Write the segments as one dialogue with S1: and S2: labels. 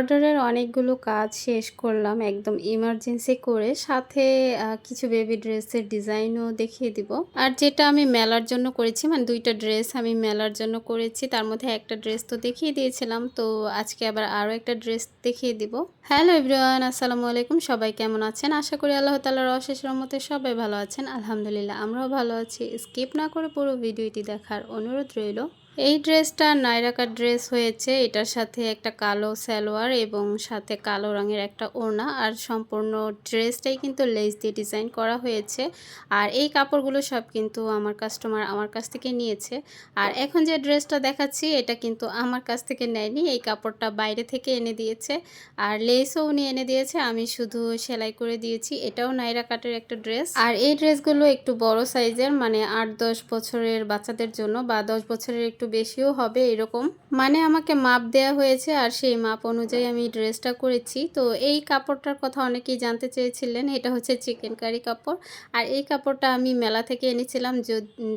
S1: অর্ডারের অনেকগুলো কাজ শেষ করলাম একদম ইমার্জেন্সি করে। সাথে কিছু বেবি ড্রেসের ডিজাইনও দেখিয়ে দিব। আর যেটা আমি মেলার জন্য করেছি মানে দুইটা ড্রেস আমি মেলার জন্য করেছি, তার মধ্যে একটা ড্রেস তো দেখিয়ে দিয়েছিলাম। তো আজকে আবার আরও একটা ড্রেস দেখিয়ে দিব। হ্যালো এভরিওয়ান আসসালামু আলাইকুম। সবাই কেমন আছেন? আশা করি আল্লাহ তালার অশেষ রহমতে সবাই ভালো আছেন। আলহামদুলিল্লাহ, আমরাও ভালো আছি। স্কিপ না করে পুরো ভিডিওটি দেখার অনুরোধ রইল। এই ড্রেসটা নাইরাকার ড্রেস হয়েছে। এটার সাথে একটা কালো সালোয়ার এবং সাথে কালো রঙের একটা ওড়না। আর সম্পূর্ণ ড্রেসটাই কিন্তু লেস দিয়ে ডিজাইন করা হয়েছে। আর এই কাপড়গুলো সব কিন্তু আমার কাস্টমার আমার কাছ থেকে নিয়েছে। আর এখন যে ড্রেসটা দেখাচ্ছি, এটা কিন্তু আমার কাছ থেকে নেয়নি। এই কাপড়টা বাইরে থেকে এনে দিয়েছে। আর লেসও উনি এনে দিয়েছে। আমি শুধু সেলাই করে দিয়েছি। এটাও নাইরা কাটের একটা ড্রেস। আর এই ড্রেসগুলো একটু বড় সাইজের মানে আট দশ বছরের বাচ্চাদের জন্য বা দশ বছরের একটু বেশিও হবে এরকম। মানে আমাকে মাপ দেয়া হয়েছে আর সেই মাপ অনুযায়ী আমি ড্রেসটা করেছি। তো এই কাপড়টার কথা অনেকেই জানতে চেয়েছিলেন, এটা হচ্ছে চিকেন কারি কাপড়। আর এই কাপড়টা আমি মেলা থেকে এনেছিলাম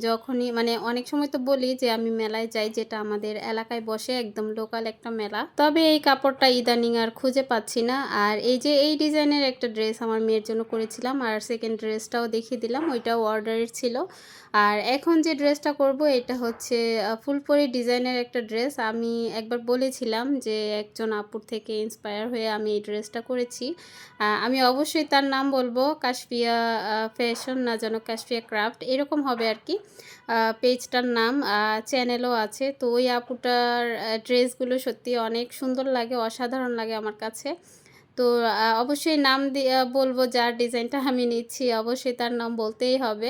S1: যখনই মানে অনেক সময় তো বলি যে আমি মেলায় যাই যেটা আমাদের এলাকায় বসে একদম লোকাল একটা মেলা। তবে এই কাপড়টা ইদানিং আর খুঁজে পাচ্ছি না। আর এই যে এই ডিজাইনের একটা ড্রেস আমার মেয়ের জন্য করেছিলাম, আর সেকেন্ড ড্রেসটাও দেখিয়ে দিলাম, ওইটাও অর্ডারের ছিল। আর এখন যে ড্রেসটা করব, এটা হচ্ছে ফুলপরি ডিজাইনের একটা ড্রেস। আমি একবার বলেছিলাম যে, একজন আপুর থেকে ইন্সপায়ার হয়ে আমি এই ড্রেসটা করেছি। আমি অবশ্যই তার নাম বলব, কাশফিয়া ফ্যাশন না যেন কাশফিয়া ক্রাফট এরকম হবে আর কি। পেজটার নাম চ্যানেলও আছে। তো ওই আপুটার ড্রেসগুলো সত্যি অনেক সুন্দর লাগে, অসাধারণ লাগে আমার কাছে। তো অবশ্যই নাম দিয়ে বলব যার ডিজাইনটা আমি নিচ্ছি, অবশ্যই তার নাম বলতেই হবে।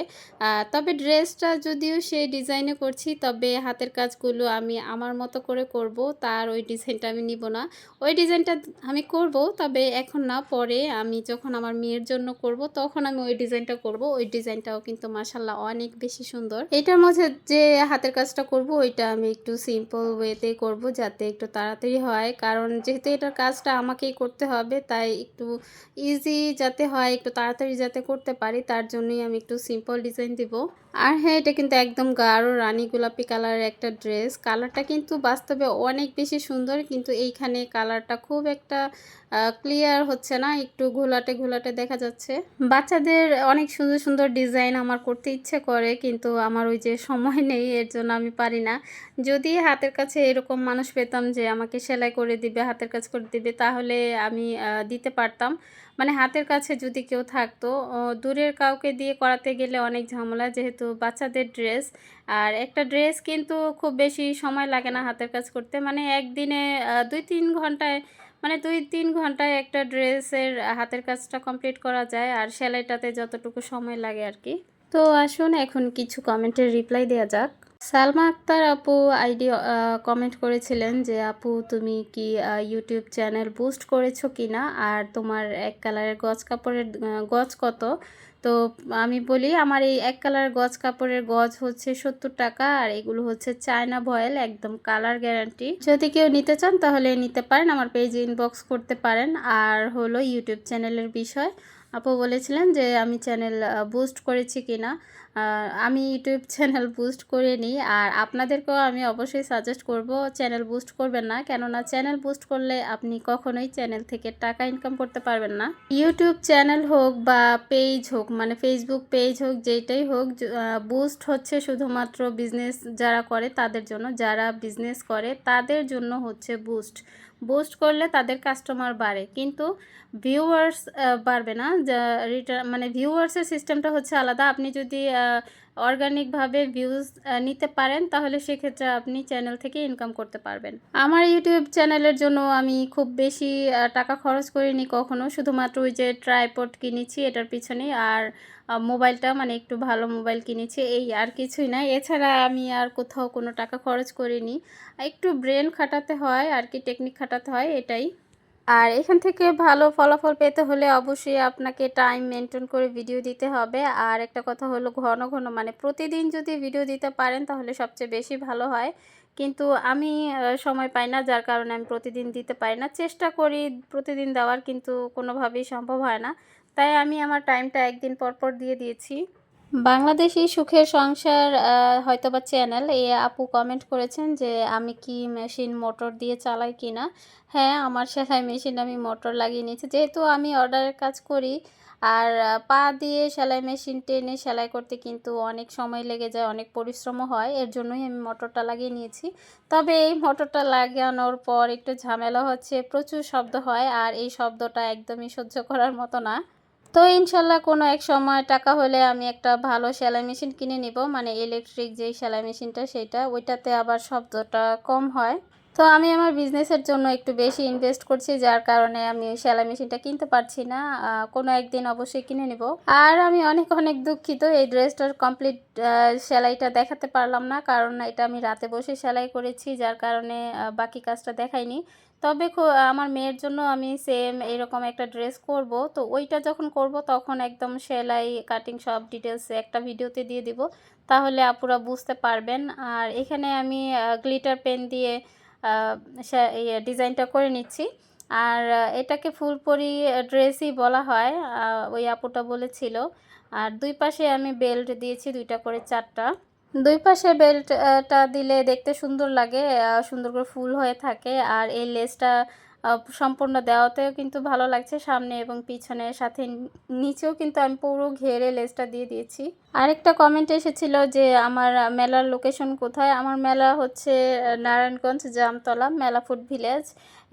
S1: তবে ড্রেসটা যদিও সেই ডিজাইনে করছি, তবে হাতের কাজগুলো আমি আমার মতো করে করব, তার ওই ডিজাইনটা আমি নিব না। ওই ডিজাইনটা আমি করব, তবে এখন না, পরে আমি যখন আমার মেয়ের জন্য করব, তখন আমি ওই ডিজাইনটা করব। ওই ডিজাইনটাও কিন্তু মাসাল্লাহ অনেক বেশি সুন্দর। এটার মধ্যে যে হাতের কাজটা করব, ওইটা আমি একটু সিম্পল ওয়েতে করব, যাতে একটু তাড়াতাড়ি হয়। কারণ যেহেতু এটার কাজটা আমাকেই করতে হবে তাই একটু ইজি যাতে হয়, একটু তাড়াতাড়ি যাতে করতে পারি, তার জন্যই আমি একটু সিম্পল ডিজাইন দিব। আর হ্যাঁ এটা কিন্তু একদম গাঢ় রানী গোলাপি কালারের একটা ড্রেস। কালারটা কিন্তু বাস্তবে অনেক বেশি সুন্দর, কিন্তু এইখানে কালারটা খুব একটা ক্লিয়ার হচ্ছে না। একটু ঘোলাটে ঘোলাটে দেখা যাচ্ছে। বাচ্চাদের অনেক সুন্দর সুন্দর ডিজাইন আমার করতে ইচ্ছে করে, কিন্তু আমার ওই যে সময় নেই, এর জন্য আমি পারি না। যদি হাতের কাছে এরকম মানুষ পেতাম যে আমাকে সেলাই করে দিবে, হাতের কাজ করে দিবে, তাহলে আমি দিতে পারতাম। মানে হাতের কাছে যদি কেউ থাকতো দূরের কাউকে দিয়ে করাতে গেলে অনেক ঝামেলা, যেহেতু বাচ্চাদের ড্রেস আর একটা ড্রেস কিন্তু খুব বেশি সময় লাগে না হাতের কাজ করতে। মানে একদিনে দুই তিন ঘন্টায় মানে দুই তিন ঘন্টায় একটা ড্রেসের হাতের কাজটা কমপ্লিট করা যায়, আর সেলাইটাতে যতটুকু সময় লাগে আর কি। তো আসুন, এখন কিছু কমেন্টের রিপ্লাই দেওয়া যাক। সালমা আক্তার আপু আইডি কমেন্ট করেছিলেন যে, আপু, তুমি কি ইউটিউব চ্যানেল বুস্ট করেছ কি না আর তোমার এক কালারের গজ কাপড়ের গজ কত? তো আমি বলি, আমার এই এক কালার গজ কাপড়ের গজ হচ্ছে সত্তর টাকা, আর এগুলো হচ্ছে চায়না ভয়েল, একদম কালার গ্যারান্টি যদি কেউ নিতে চান, তাহলে নিতে পারেন, আমার পেজে ইনবক্স করতে পারেন। আর হলো ইউটিউব চ্যানেলের বিষয়, আপু বলেছিলেন যে, আমি চ্যানেল বুস্ট করেছি কিনা? আমি ইউটিউব চ্যানেল বুস্ট করে নিই। আর আপনাদেরকেও আমি অবশ্যই সাজেস্ট করব, চ্যানেল বুস্ট করবেন না। কেননা চ্যানেল বুস্ট করলে আপনি কখনোই চ্যানেল থেকে টাকা ইনকাম করতে পারবেন না। ইউটিউব চ্যানেল হোক বা পেজ হোক মানে ফেসবুক পেজ হোক যেটাই হোক বুস্ট হচ্ছে শুধুমাত্র বিজনেস যারা করে তাদের জন্য। যারা বিজনেস করে তাদের জন্য হচ্ছে বুস্ট। বুস্ট করলে তাদের কাস্টমার বাড়ে। কিন্তু ভিউয়ার্স বাড়বে না। রিটার্ন মানে ভিউয়ার্সের সিস্টেমটা হচ্ছে আলাদা। আপনি যদি অর্গানিকভাবে ভিউজ নিতে পারেন, তাহলে সেক্ষেত্রে আপনি চ্যানেল থেকে ইনকাম করতে পারবেন। আমার ইউটিউব চ্যানেলের জন্য আমি খুব বেশি টাকা খরচ করিনি কখনো, শুধুমাত্র ওই যে ট্রাইপড কিনেছি, এটার পিছনে, আর মোবাইলটা মানে একটু ভালো মোবাইল কিনেছি, এই আর কিছুই না। এছাড়া আমি আর কোথাও কোনো টাকা খরচ করিনি। একটু ব্রেন খাটাতে হয়, আর কি টেকনিক খাটাতে হয়, এটাই। আর এখান থেকে ভালো ফলাফল পেতে হলে অবশ্যই আপনাকে টাইম মেনটেন করে ভিডিও দিতে হবে। আর একটা কথা হলো ঘন ঘন মানে প্রতিদিন যদি ভিডিও দিতে পারেন তাহলে সবচেয়ে বেশি ভালো হয়। কিন্তু আমি সময় পাই না, যার কারণে আমি প্রতিদিন দিতে পারি না। চেষ্টা করি প্রতিদিন দেওয়ার, কিন্তু কোনোভাবেই সম্ভব হয় না। তাই আমি আমার টাইমটা একদিন পর পর দিয়ে দিয়েছি। বাংলাদেশি সুখের সংসার আহ, হয়তোবা চ্যানেল এ আপু কমেন্ট করেছেন যে আমি কি মেশিন মোটর দিয়ে চালাই কিনা? হ্যাঁ আমার সেলাই মেশিন আমি মোটর লাগিয়ে নিয়েছি। যেহেতু আমি অর্ডারের কাজ করি আর পা দিয়ে সেলাই মেশিন টেনে সেলাই করতে কিন্তু অনেক সময় লেগে যায় অনেক পরিশ্রমও হয় এর জন্যই আমি মোটরটা লাগিয়ে নিয়েছি। তবে এই মোটরটা লাগানোর পর একটু ঝামেলা হচ্ছে প্রচুর শব্দ হয় আর এই শব্দটা একদমই সহ্য করার মতো না। তো ইনশাল্লাহ কোনো এক সময় টাকা হলে আমি একটা ভালো সেলাই মেশিন কিনে নিব। মানে ইলেকট্রিক যেই সেলাই মেশিনটা সেটা ওইটাতে আবার শব্দটা কম হয়। তো আমি আমার বিজনেসের জন্য একটু বেশি ইনভেস্ট করছি, যার কারণে আমি সেলাই মেশিনটা কিনতে পারছি না। কোনো একদিন অবশ্যই কিনে নিব। আর আমি অনেক অনেক দুঃখিত, এই ড্রেসটার কমপ্লিট সেলাইটা দেখাতে পারলাম না, কারণ এটা আমি রাতে বসে সেলাই করেছি, যার কারণে বাকি কাজটা দেখাইনি। তবে আমার মেয়ের জন্য আমি সেম এরকম একটা ড্রেস করব। তো ওইটা যখন করব, তখন একদম সেলাই কাটিং সব ডিটেলস একটা ভিডিওতে দিয়ে দিব। তাহলে আপুরা বুঝতে পারবেন। আর এখানে আমি গ্লিটার পেন দিয়ে ডিজাইনটা করে নিচ্ছি। আর এটাকে ফুলপরি ড্রেসই বলা হয় ওই আপুটা বলেছিল। আর দুই পাশে আমি বেল্ট দিয়েছি, দুইটা করে চারটা। দুই পাশে বেল্টটা দিলে দেখতে সুন্দর লাগে সুন্দর করে ফুল হয়ে থাকে। আর এই লেসটা সম্পূর্ণ দেওয়াতেও কিন্তু ভালো লাগছে সামনে এবং পিছনে, সাথে নিচেও কিন্তু আমি পুরো ঘেরে লেসটা দিয়ে দিয়েছি। আরেকটা কমেন্ট এসেছিল যে আমার মেলার লোকেশন কোথায়? আমার মেলা হচ্ছে নারায়ণগঞ্জ, জামতলা, মেলা ফুড ভিলেজ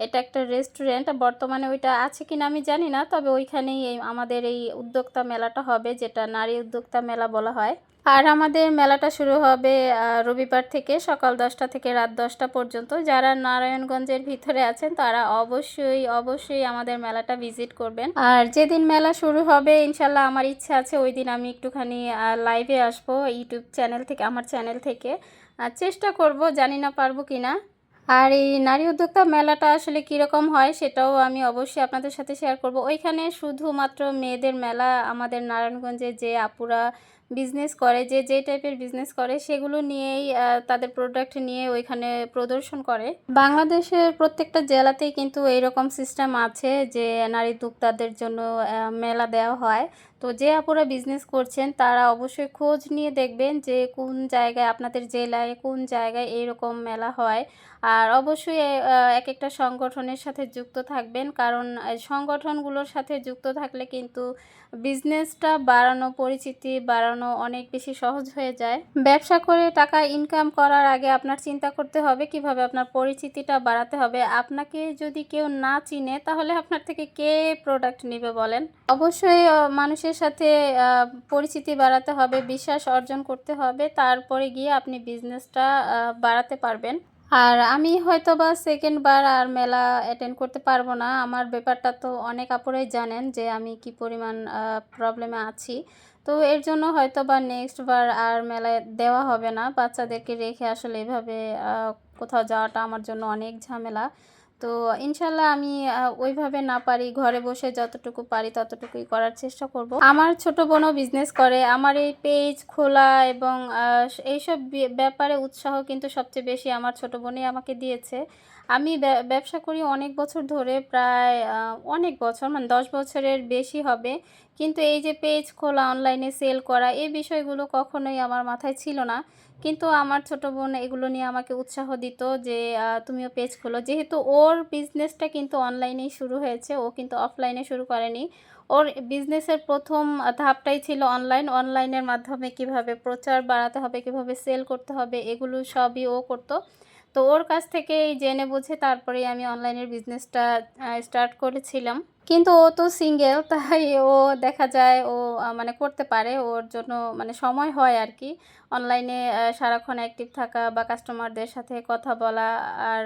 S1: এটা একটা রেস্টুরেন্ট বর্তমানে ওইটা আছে কিনা আমি জানি না, তবে ওইখানেই আমাদের এই উদ্যোক্তা মেলাটা হবে, যেটা নারী উদ্যোক্তা মেলা বলা হয়। আর আমাদের মেলাটা শুরু হবে রবিবার থেকে সকাল দশটা থেকে রাত দশটা পর্যন্ত। যারা নারায়ণগঞ্জের ভিতরে আছেন, তারা অবশ্যই অবশ্যই আমাদের মেলাটা ভিজিট করবেন। আর যেদিন মেলা শুরু হবে, ইনশাল্লাহ আমার ইচ্ছা আছে ওই দিন আমি একটুখানি লাইভে আসব ইউটিউব চ্যানেল থেকে, আমার চ্যানেল থেকে। চেষ্টা করব, জানি না পারব কি না আর এই নারী উদ্যোক্তা মেলাটা আসলে কীরকম হয়, সেটাও আমি অবশ্যই আপনাদের সাথে শেয়ার করব। ওইখানে শুধুমাত্র মেয়েদের মেলা, আমাদের নারায়ণগঞ্জে যে আপুরা বিজনেস করে, যে যে টাইপের বিজনেস করে, সেগুলো নিয়েই তাদের প্রোডাক্ট নিয়ে ওইখানে প্রদর্শন করে। বাংলাদেশের প্রত্যেকটা জেলাতেই কিন্তু এইরকম সিস্টেম আছে যে, নারী উদ্যোক্তাদের জন্য মেলা দেওয়া হয়। তো যে আপুরা বিজনেস করছেন তারা অবশ্যই খোঁজ নিয়ে দেখবেন যে কোন জায়গায় আপনাদের জেলায় কোন জায়গায় এইরকম মেলা হয়। আর অবশ্যই এক একটা সংগঠনের সাথে যুক্ত থাকবেন। কারণ সংগঠনগুলোর সাথে যুক্ত থাকলে কিন্তু বিজনেসটা বাড়ানো পরিচিতি বাড়ানো অনেক বেশি সহজ হয়ে যায়। ব্যবসা করে টাকা ইনকাম করার আগে আপনার চিন্তা করতে হবে কীভাবে আপনার পরিচিতিটা বাড়াতে হবে। আপনাকে যদি কেউ না চিনে তাহলে আপনার থেকে কে প্রোডাক্ট নেবে বলেন? অবশ্যই আহ, মানুষের সাথে পরিচিতি বাড়াতে হবে, বিশ্বাস অর্জন করতে হবে, তারপরে গিয়ে আপনি বিজনেসটা বাড়াতে পারবেন। আর আমি হয়তো বা সেকেন্ড বার আর মেলা অ্যাটেন্ড করতে পারব না। আমার ব্যাপারটা তো অনেক আপুরাই জানেন যে আমি কি পরিমাণ প্রবলেমে আছি। তো এর জন্য হয়তো বা নেক্সট বার আর মেলায় দেওয়া হবে না। বাচ্চাদেরকে রেখে আসলে এভাবে কোথাও যাওয়াটা আমার জন্য অনেক ঝামেলা। তো ইনশাল্লাহ আমি ওইভাবে না পারি, ঘরে বসে যতটুকু পারি ততটুকুই করার চেষ্টা করব। আমার ছোট বোনও বিজনেস করে, আমার এই পেজ খোলা এবং এইসব ব্যাপারে উৎসাহ কিন্তু সবচেয়ে বেশি আমার ছোট বোনই আমাকে দিয়েছে। আমি ব্যবসা করি অনেক বছর ধরে, প্রায় অনেক বছর মানে দশ বছরের বেশি হবে। কিন্তু এই যে পেজ খোলা অনলাইনে সেল করা, এই বিষয়গুলো কখনোই আমার মাথায় ছিল না। কিন্তু আমার ছোট বোন এগুলো নিয়ে আমাকে উৎসাহ দিত যে তুমিও পেজ খোলো। যেহেতু ওর বিজনেসটা কিন্তু অনলাইনেই শুরু হয়েছে, ও কিন্তু অফলাইনে শুরু করেনি। ওর বিজনেসের প্রথম ধাপটাই ছিল অনলাইন অনলাইনের মাধ্যমে কীভাবে প্রচার বাড়াতে হবে, কীভাবে সেল করতে হবে, এগুলো সবই ও করতো। তো ওর কাছ থেকেই জেনে বুঝে তারপরেই আমি অনলাইনের বিজনেসটা স্টার্ট করেছিলাম। কিন্তু ও তো সিঙ্গেল তাই ও দেখা যায় ও মানে করতে পারে। ওর জন্য মানে সময় হয় আর কি। অনলাইনে সারাক্ষণ অ্যাক্টিভ থাকা বা কাস্টমারদের সাথে কথা বলা আর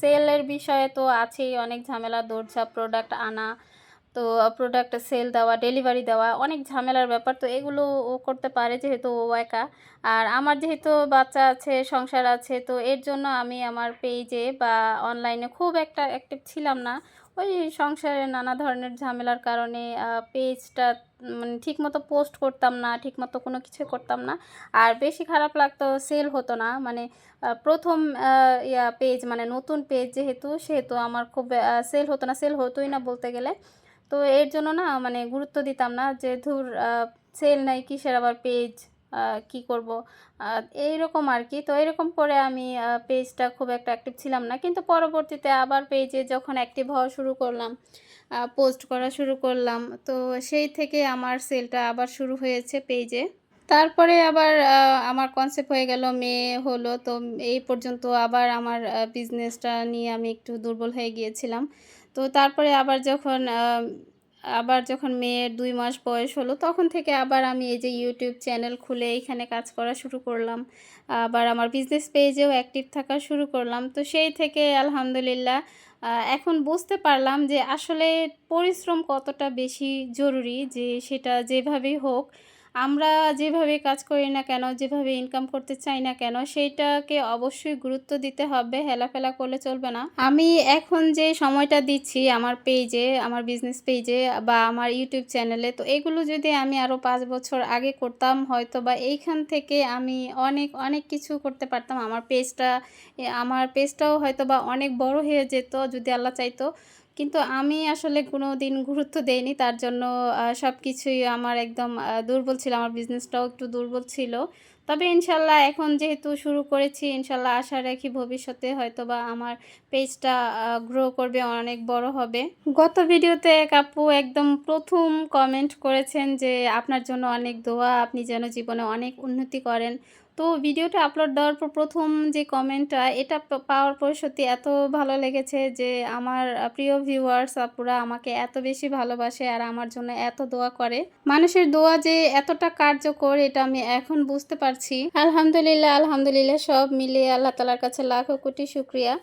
S1: সেলের বিষয়ে তো আছেই। অনেক ঝামেলা, দৌড়ঝাঁপ প্রোডাক্ট আনা। তো প্রোডাক্ট সেল দেওয়া ডেলিভারি দেওয়া অনেক ঝামেলার ব্যাপার। তো এগুলো ও করতে পারে যেহেতু ও একা। আর আমার যেহেতু বাচ্চা আছে, সংসার আছে, তো এর জন্য আমি আমার পেজে বা অনলাইনে খুব একটা অ্যাক্টিভ ছিলাম না। ওই সংসারে নানা ধরনের ঝামেলার কারণে পেজটা মানে ঠিকমতো পোস্ট করতাম না, ঠিকমতো কোনো কিছু করতাম না। আর বেশি খারাপ লাগতো সেল হতো না। মানে প্রথম ইয়া পেজ মানে নতুন পেজ যেহেতু, সেহেতু আমার খুব সেল হতো না। সেল হতোই না বলতে গেলে। তো এর জন্য না মানে গুরুত্ব দিতাম না যে ধুর সেল নাই, কিসের আবার পেজ কি করব? এইরকম আর কি। তো এরকম করে আমি পেজটা খুব একটা অ্যাক্টিভ ছিলাম না। কিন্তু পরবর্তীতে আবার পেজে যখন অ্যাক্টিভ হওয়া শুরু করলাম পোস্ট করা শুরু করলাম, তো সেই থেকে আমার সেলটা আবার শুরু হয়েছে পেজে তারপরে আবার আমার কনসেপ্ট হয়ে গেল, মেয়ে হলো। তো এই পর্যন্ত আবার আমার বিজনেসটা নিয়ে আমি একটু দুর্বল হয়ে গিয়েছিলাম। তো তারপরে আবার যখন আবার যখন মেয়ের দুই মাস বয়স হলো, তখন থেকে আবার আমি এই যে ইউটিউব চ্যানেল খুলে এখানে কাজ করা শুরু করলাম। আবার আমার বিজনেস পেজেও অ্যাক্টিভ থাকা শুরু করলাম। তো সেই থেকে আলহামদুলিল্লাহ এখন বুঝতে পারলাম যে আসলে পরিশ্রম কতটা বেশি জরুরি যে সেটা যেভাবেই হোক আমরা যেভাবে কাজ করি না কেন, যেভাবে ইনকাম করতে চাই না কেন, সেইটাকে অবশ্যই গুরুত্ব দিতে হবে, হেলাফেলা করলে চলবে না। আমি এখন যে সময়টা দিচ্ছি আমার পেজে আমার বিজনেস পেজে বা আমার ইউটিউব চ্যানেলে তো এগুলো যদি আমি আরও পাঁচ বছর আগে করতাম, হয়তো বা এইখান থেকে আমি অনেক অনেক কিছু করতে পারতাম। আমার পেজটা আমার পেজটাও হয়তো বা অনেক বড় হয়ে যেত, যদি আল্লাহ চাইতো। কিন্তু আমি আসলে কোনো দিন গুরুত্ব দেইনি। তার জন্য সব কিছুই আমার একদম দুর্বল ছিল। আমার বিজনেসটাও একটু দুর্বল ছিল। তবে ইনশাল্লাহ এখন যেহেতু শুরু করেছি, ইনশাল্লাহ আশা রাখি ভবিষ্যতে হয়তো বা আমার পেজটা গ্রো করবে, অনেক বড় হবে। গত ভিডিওতে এক আপু একদম প্রথম কমেন্ট করেছেন যে, আপনার জন্য অনেক দোয়া, আপনি যেন জীবনে অনেক উন্নতি করেন। তো ভিডিওটা আপলোড দেওয়ার পর প্রথম যে কমেন্টটা এটা পাওয়ার পর সত্যি এত ভালো লেগেছে যে আমার প্রিয় ভিউয়ার্স আপুরা আমাকে এত বেশি ভালোবাসে আর আমার জন্য এত দোয়া করে। মানুষের দোয়া যে এতটা কার্যকর, এটা আমি এখন বুঝতে পারছি। আলহামদুলিল্লাহ আলহামদুলিল্লাহ, সব মিলিয়ে আল্লাহ তালার কাছে লাখো কোটি শুক্রিয়া।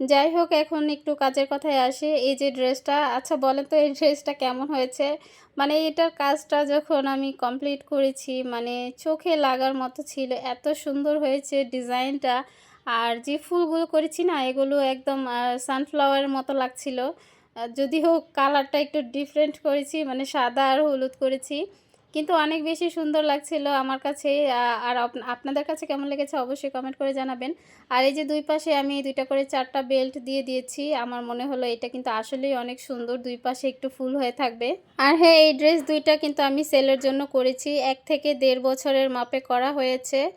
S1: যাই হোক, এখন একটু কাজের কথায় আসে। এই যে ড্রেসটা আচ্ছা বলেন তো এই ড্রেসটা কেমন হয়েছে? মানে এটার কাজটা যখন আমি কমপ্লিট করেছি মানে চোখে লাগার মতো ছিল, এত সুন্দর হয়েছে ডিজাইনটা। আর যে ফুলগুলো করেছি না, এগুলো একদম সানফ্লাওয়ারের মতো লাগছিল। যদিও কালারটা একটু ডিফারেন্ট করেছি মানে সাদা আর হলুদ করেছি। কিন্তু অনেক বেশি সুন্দর লাগছিল আমার কাছে আর আপ- আপনাদের কাছে কেমন লেগেছে অবশ্যই কমেন্ট করে জানাবেন। আর এই যে দুই পাশে আমি দুইটা করে চারটা বেল্ট দিয়ে দিয়েছি, আমার মনে হলো এটা কিন্তু আসলেই অনেক সুন্দর, দুই পাশে একটু ফুল হয়ে থাকবে। আর হ্যাঁ এই ড্রেস দুইটা কিন্তু আমি সেলের জন্য করেছি, এক থেকে দেড় বছরের মাপে করা হয়েছে।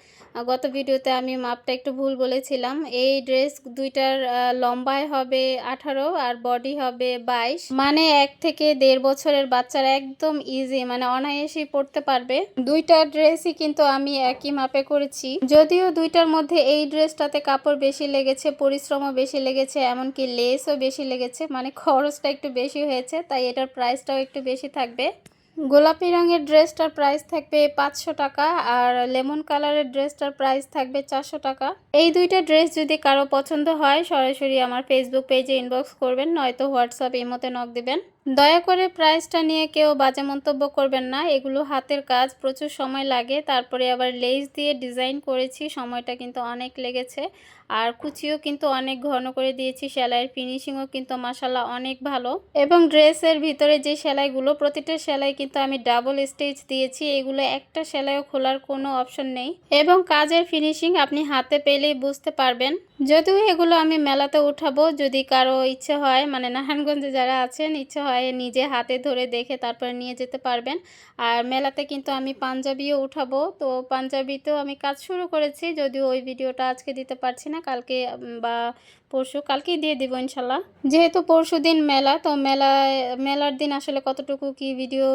S1: গত ভিডিওতে আমি মাপটা একটু ভুল বলেছিলাম। এই ড্রেস দুইটার লম্বায় হবে আঠারো আর বডি হবে বাইশ। মানে এক থেকে দেড় বছরের বাচ্চারা একদম ইজি মানে অনায়াসেই পড়তে পারবে। দুইটা ড্রেসই কিন্তু আমি একই মাপে করেছি। যদিও দুইটার মধ্যে এই ড্রেসটাতে কাপড় বেশি লেগেছে, পরিশ্রমও বেশি লেগেছে, এমনকি লেসও বেশি লেগেছে মানে খরচটা একটু বেশি হয়েছে, তাই এটার প্রাইসটাও একটু বেশি থাকবে। গোলাপি রঙের ড্রেসটার প্রাইস থাকবে পাঁচশো টাকা, আর লেমন কালারের ড্রেসটার প্রাইস থাকবে চারশো টাকা। এই দুইটা ড্রেস যদি কারও পছন্দ হয়, সরাসরি আমার ফেসবুক পেজে ইনবক্স করবেন, নয়তো হোয়াটসঅ্যাপ ইমোতে নক দিবেন। দয়া করে প্রাইসটা নিয়ে কেউ বাজে মন্তব্য করবেন না। এগুলো হাতের কাজ, প্রচুর সময় লাগে। তারপরে আবার লেস দিয়ে ডিজাইন করেছি, সময়টা কিন্তু অনেক লেগেছে। আর কুচিও কিন্তু অনেক ঘন করে দিয়েছি, সেলাইয়ের ফিনিশিংও কিন্তু মাসাল্লাহ অনেক ভালো। এবং ড্রেসের ভিতরে যে সেলাইগুলো, প্রতিটা সেলাই কিন্তু আমি ডাবল স্টেজ দিয়েছি। এগুলো একটা সেলাইও খোলার কোনো অপশন নেই। এবং কাজের ফিনিশিং আপনি হাতে পেলেই বুঝতে পারবেন। যদিও এগুলো আমি মেলাতে উঠাবো, যদি কারও ইচ্ছে হয় মানে নারায়ণগঞ্জে যারা আছেন, ইচ্ছে হয় নিজে হাতে ধরে দেখে তারপরে নিয়ে যেতে পারবেন। আর মেলাতে কিন্তু আমি পাঞ্জাবিও উঠাবো। তো পাঞ্জাবিতেও আমি কাজ শুরু করেছি। যদিও ওই ভিডিওটা আজকে দিতে পারছি না, কালকে বা পরশু, কালকেই দিয়ে দিব ইনশাল্লাহ। যেহেতু পরশু দিন মেলা, তো মেলায়, মেলার দিন আসলে কতটুকু কি ভিডিও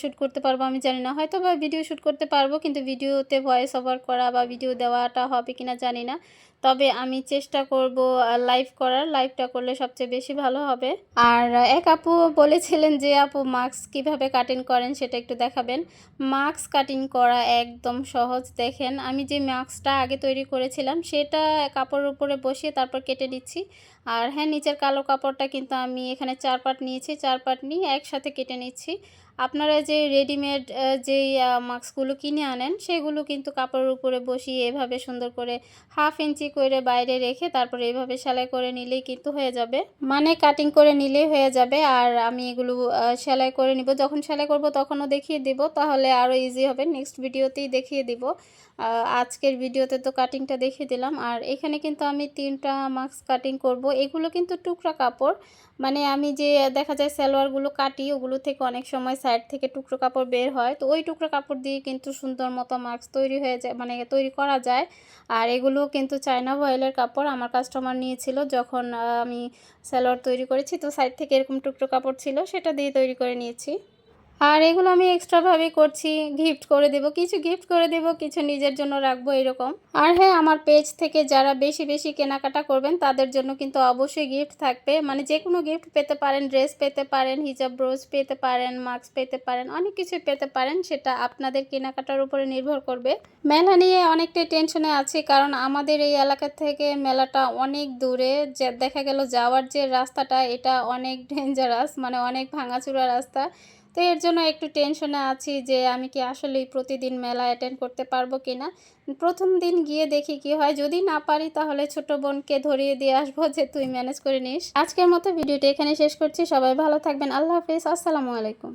S1: শ্যুট করতে পারব আমি জানি না। হয়তো বা ভিডিও শ্যুট করতে পারব, কিন্তু ভিডিওতে ভয়েস ওভার করা বা ভিডিও দেওয়াটা হবে কিনা জানি না। তবে আমি চেষ্টা করব লাইভ করার। লাইভটা করলে সবচেয়ে বেশি ভালো হবে। আর, এক আপু বলেছিলেন যে, আপু মাস্ক কীভাবে কাটিং করেন সেটা একটু দেখাবেন। মাস্ক কাটিং করা একদম সহজ, দেখেন। আমি যে মাস্কটা আগে তৈরি করেছিলাম, সেটা কাপড়ের উপরে বসিয়ে তারপর কেটে নিচ্ছি আর হ্যাঁ নিচের কালো কাপড়টা কিন্তু আমি এখানে চার পাট নিয়েছি, চার পাট নিয়ে একসাথে কেটে নিচ্ছি। আপনারা যে রেডিমেড যেই মাস্কগুলো কিনে আনেন, সেগুলো কিন্তু কাপড়ের উপরে বসিয়ে এভাবে সুন্দর করে হাফ ইঞ্চি করে বাইরে রেখে তারপরে এভাবে সেলাই করে নিলেই কিন্তু হয়ে যাবে। মানে কাটিং করে নিলেই হয়ে যাবে আর আমি এগুলো সেলাই করে নিব। যখন সেলাই করব তখনও দেখিয়ে দিব, তাহলে আরও ইজি হবে। নেক্সট ভিডিওতেই দেখিয়ে দিব। আজকের ভিডিওতে তো কাটিংটা দেখিয়ে দিলাম। আর এখানে কিন্তু আমি তিনটা মাস্ক কাটিং করব। এগুলো কিন্তু টুকরা কাপড়। মানে আমি যে, দেখা যায় সালোয়ারগুলো কাটি, ওগুলো থেকে অনেক সময় সাইড থেকে টুকরো কাপড় বের হয়। তো ওই টুকরো কাপড় দিয়ে কিন্তু সুন্দর মতো মাস্ক তৈরি হয়ে যায় মানে তৈরি করা যায়। আর এগুলো কিন্তু চায়না ভয়েলের কাপড় আমার কাস্টমার নিয়েছিল যখন আমি সালোয়ার তৈরি করেছি। তো সাইড থেকে এরকম টুকরো কাপড় ছিল, সেটা দিয়ে তৈরি করে নিয়েছি। আর এগুলো আমি এক্সট্রাভাবে করছি গিফট করে দেব, কিছু গিফট করে দেব, কিছু নিজের জন্য রাখব এরকম। আর হ্যাঁ আমার পেজ থেকে যারা বেশি বেশি কেনাকাটা করবেন, তাদের জন্য কিন্তু অবশ্যই গিফট থাকবে। মানে যে কোনো গিফট পেতে পারেন ড্রেস পেতে পারেন হিজাব ব্রোজ পেতে পারেন মাস্ক পেতে পারেন, অনেক কিছু পেতে পারেন, সেটা আপনাদের কেনাকাটার উপরে নির্ভর করবে। মেলা নিয়ে অনেকটাই টেনশনে আছি, কারণ আমাদের এই এলাকা থেকে মেলাটা অনেক দূরে। যে দেখা গেল যাওয়ার যে রাস্তাটা, এটা অনেক ডেঞ্জারাস মানে অনেক ভাঙাচুরা রাস্তা। তো এর জন্য একটু টেনশনে আছি যে আমি কি আসলেই প্রতিদিন মেলা অ্যাটেন্ড করতে পারব কি না প্রথম দিন গিয়ে দেখি কি হয়। যদি না পারি তাহলে ছোট বোনকে ধরিয়ে দিয়ে আসব যে তুই ম্যানেজ করে নিস। আজকের মতো ভিডিওটি এখানে শেষ করছি। সবাই ভালো থাকবেন। আল্লাহ হাফিজ। আসসালামু আলাইকুম।